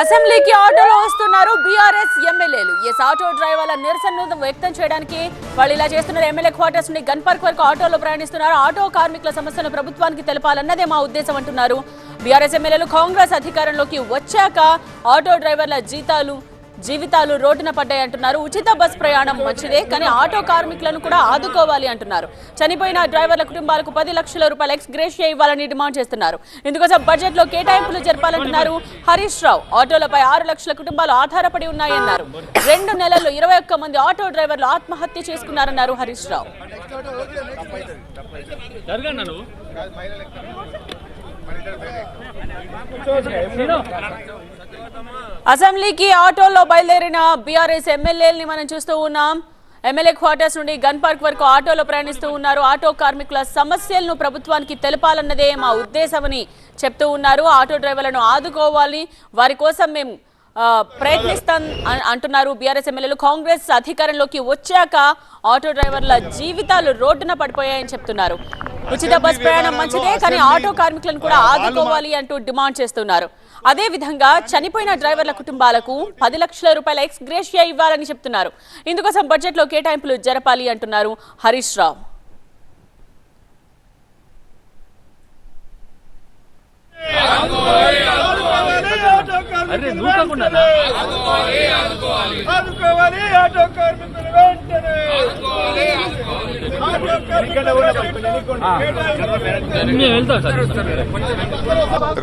అసెంబ్లీకి ఆటోలో వస్తున్నారు బీఆర్ఎస్ ఎమ్మెల్యేలు. ఎస్ ఆటో డ్రైవర్ల నిరసనను వ్యక్తం చేయడానికి వాళ్ళు ఇలా చేస్తున్నారు. ఎమ్మెల్యే క్వార్టర్స్ నుండి గన్ పార్క్ వరకు ఆటోలో ప్రయాణిస్తున్నారు. ఆటో కార్మికుల సమస్యను ప్రభుత్వానికి తెలపాలన్నదే మా ఉద్దేశం అంటున్నారు. బీఆర్ఎస్ ఎమ్మెల్యేలు కాంగ్రెస్ అధికారంలోకి వచ్చాక ఆటో డ్రైవర్ల జీతాలు జీవితాలు రోడ్డున పడ్డాయి అంటున్నారు. ఉచిత బస్ ప్రయాణం మంచిదే కానీ ఆటో కార్మికులను కూడా ఆదుకోవాలి అంటున్నారు. చనిపోయిన డ్రైవర్ల కుటుంబాలకు పది లక్షల రూపాయల ఎక్స్ గ్రేషియా ఇవ్వాలని డిమాండ్ చేస్తున్నారు. ఇందుకోసం బడ్జెట్లో కేటాయింపులు జరపాలంటున్నారు హరీష్ రావు. ఆటోలపై ఆరు లక్షల కుటుంబాలు ఆధారపడి ఉన్నాయన్నారు. రెండు నెలల్లో ఇరవై ఒక్క మంది ఆటో డ్రైవర్లు ఆత్మహత్య చేసుకున్నారన్నారు హరీష్ రావు. జరగన్నా అసెంబ్లీకి ఆటోలో బయలుదేరిన బీఆర్ఎస్ ఎమ్మెల్యేలని మనం చూస్తూ ఉన్నాం. ఎమ్మెల్యే క్వార్టర్స్ నుండి గన్ పార్క్ వరకు ఆటోలో ప్రయాణిస్తూ ఉన్నారు. ఆటో కార్మికుల సమస్యలను ప్రభుత్వానికి తెలపాలన్నదే మా ఉద్దేశమని చెప్తూ ఉన్నారు. ఆటో డ్రైవర్లను ఆదుకోవాలి. వారి కోసం మేము ప్రయత్నిస్తాం అంటున్నారు బీఆర్ఎస్ ఎమ్మెల్యేలు. కాంగ్రెస్ అధికారంలోకి వచ్చాక ఆటో డ్రైవర్ల జీవితాలు రోడ్డున పడిపోయాయని చెప్తున్నారు. ఉచిత బస్ ప్రయాణం మంచిదే కానీ ఆటో కార్మికులను కూడా ఆదుకోవాలి అంటూ డిమాండ్ చేస్తున్నారు. అదే విధంగా చనిపోయిన డ్రైవర్ల కుటుంబాలకు పది లక్షల రూపాయల ఎక్స్ గ్రేషియా ఇవ్వాలని చెప్తున్నారు. ఇందుకోసం బడ్జెట్లో కేటాయింపులు జరపాలి అంటున్నారు హరీష్ రావు. ఆటో కార్మికులు వెంటనే ఆటో మేము వెళ్తాం సార్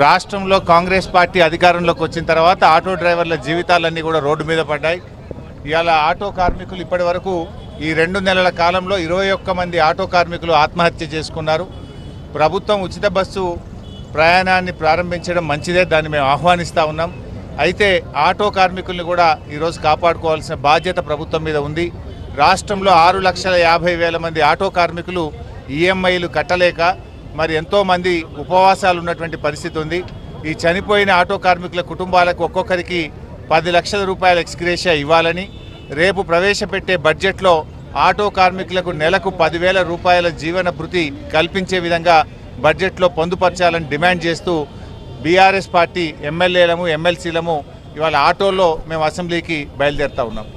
రాష్ట్రంలో కాంగ్రెస్ పార్టీ అధికారంలోకి వచ్చిన తర్వాత ఆటో డ్రైవర్ల జీవితాలన్నీ కూడా రోడ్డు మీద పడ్డాయి. ఇవాళ ఆటో కార్మికులు ఇప్పటి వరకు ఈ రెండు నెలల కాలంలో ఇరవై ఒక్క మంది ఆటో కార్మికులు ఆత్మహత్య చేసుకున్నారు. ప్రభుత్వం ఉచిత బస్సు ప్రయాణాన్ని ప్రారంభించడం మంచిదే దాన్ని మేము ఆహ్వానిస్తూ ఉన్నాం. అయితే ఆటో కార్మికుల్ని కూడా ఈరోజు కాపాడుకోవాల్సిన బాధ్యత ప్రభుత్వం మీద ఉంది. రాష్ట్రంలో ఆరు లక్షల యాభై వేల మంది ఆటో కార్మికులు ఈఎంఐలు కట్టలేక మరి ఎంతోమంది ఉపవాసాలు ఉన్నటువంటి పరిస్థితి ఉంది. ఈ చనిపోయిన ఆటో కార్మికుల కుటుంబాలకు ఒక్కొక్కరికి పది లక్షల రూపాయల ఎక్స్గ్రేషియా ఇవ్వాలని రేపు ప్రవేశపెట్టే బడ్జెట్లో ఆటో కార్మికులకు నెలకు పదివేల రూపాయల జీవన భృతి కల్పించే విధంగా బడ్జెట్లో పొందుపరచాలని డిమాండ్ చేస్తూ బీఆర్ఎస్ పార్టీ ఎమ్మెల్యేలము ఎమ్మెల్సీలము ఇవాళ ఆటోల్లో మేము అసెంబ్లీకి బయలుదేరుతా ఉన్నాం.